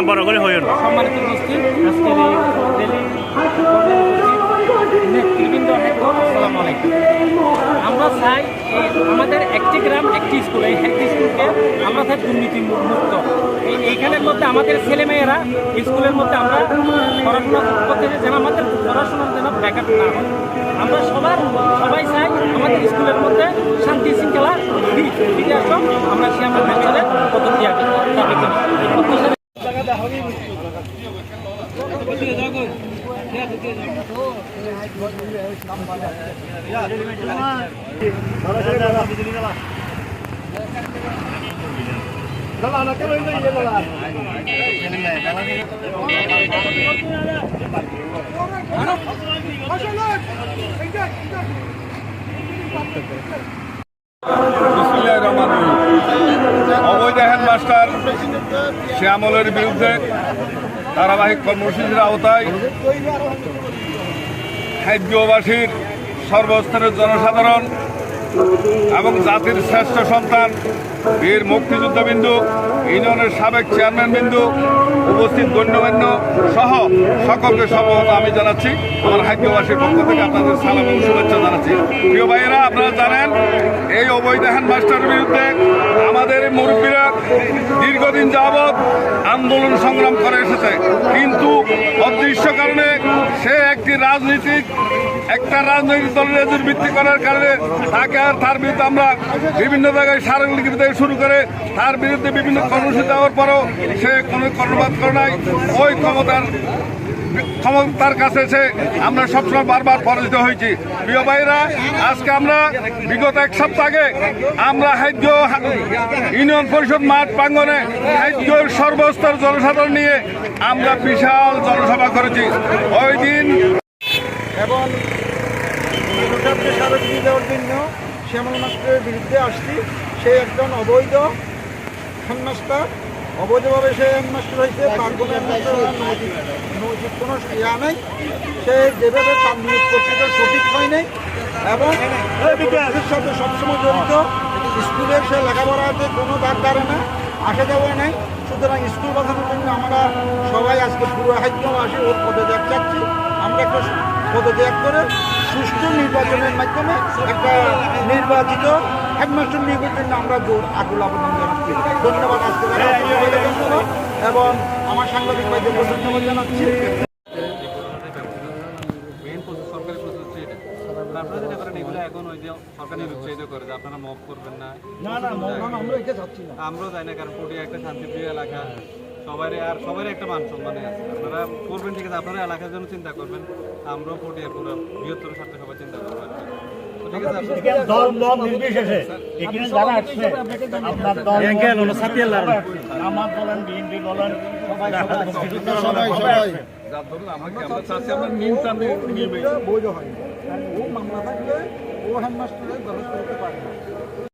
নাম বড় করে হয়ে আমরা চাই আমাদের একটি গ্রাম, একটি স্কুল, এই একটি স্কুলকে আমরা চাই দুর্নীতি মুক্ত এইখানের মধ্যে আমাদের ছেলেমেয়েরা স্কুলের মধ্যে আমরা পড়াশোনা করতে যেন আমাদের পড়াশোনার যেন ব্যাকআপ না হয়। আমরা সবার, সবাই চাই আমাদের স্কুলের মধ্যে শান্তি শৃঙ্খলা ফিরে অবৈধ হেডমাস্টার শ্যামলের বিরুদ্ধে ধারাবাহিক কর্মসূচির আওতায় খাদ্যবাসীর সর্বস্তরের জনসাধারণ এবং জাতির শ্রেষ্ঠ সন্তান বীর মুক্তিযুদ্ধবিন্দু, ইউনিয়নের সাবেক চেয়ারম্যান বিন্দু, উপস্থিত গণ্যমান্য সহ সকলকে সর্বত আমি জানাচ্ছি, আমার হাইদ্যবাসীর পক্ষ থেকে আপনাদের সালাম এবং শুভেচ্ছা জানাচ্ছি। প্রিয় ভাইয়েরা, আপনারা জানেন, এই অবৈধ হ্যান্ডমাস্টারের বিরুদ্ধে আমাদের মুরব্বীরা দীর্ঘদিন যাবৎ আন্দোলন সংগ্রাম করে এসেছে। কিন্তু অদৃশ্য কারণে সে একটি রাজনীতিক, একটা রাজনৈতিক দলের এজুর ভিত্তি করার কারণে তাকে আর তার বিরুদ্ধে আমরা বিভিন্ন জায়গায় সারঙ্গিক থেকে শুরু করে তার বিরুদ্ধে বিভিন্ন কর্মসূচি দেওয়ার পরও সে কোনো কর্মবাদ করে নাই। ওই ক্ষমতার ক্ষমতার কাছে এসে আমরা সবসময় বারবার পরাজিত হয়েছি। প্রিয় ভাইরা আজকে আমরা বিগত এক সপ্তাহ আগে আমরা হাইদ্য ইউনিয়ন পরিষদ মাঠ প্রাঙ্গনে হাইদ্যর সর্বস্তর জনসাধারণ নিয়ে আমরা বিশাল জনসভা করেছি। ওই দিন এবং শ্যামল মাস্টারের বিরুদ্ধে আসছি। সে একজন অবৈধ হেডমাস্টার। অবৈধভাবে সে হেডমাস্টার হয়েছে, তার কোনো নৈতিক কোনো ইয়া নেই, সে যেভাবে তার নিয়োগ সঠিক হয় নাই এবং সাথে সবসময় জড়িত স্কুলে সে লেখাপড়াতে কোনো দাগ দাঁড়ে না, আসা যাওয়া নেই। সুতরাং স্কুল বাঁচানোর জন্য আমরা সবাই আজকে পুরো হাইকম আসি, ওর পদত্যাগ চাচ্ছি। আমরা একটা পদত্যাগ করে সুষ্ঠু নির্বাচনের মাধ্যমে একটা নির্বাচিত হেডমাস্টার নিয়োগের জন্য আমরা জোর আকুল আবেদন জানাচ্ছি। ধন্যবাদ আজকে এবং আমার সাংবাদিক ভাইদেরকে ধন্যবাদ জানাচ্ছি। আপনারা যেটা করেন এগুলো এখন ওই যে সরকারি উৎসাহিত করে যে আপনারা মফ করবেন না। না না না, না, আমরা এটা আমরাও যাই না কারণ পটিয়া একটা শান্তিপ্রিয় এলাকা। সবাই আর সবারই একটা মান সম্মানে আছে আপনারা করবেন ঠিক আছে আপনারা এলাকার জন্য চিন্তা করবেন আমরাও পটিয়া পুরো বৃহত্তর স্বার্থে সবাই চিন্তা করব আর হয় ও মামলা থাকলে ও হেডমাস্টারের ব্যবস্থা করতে পারে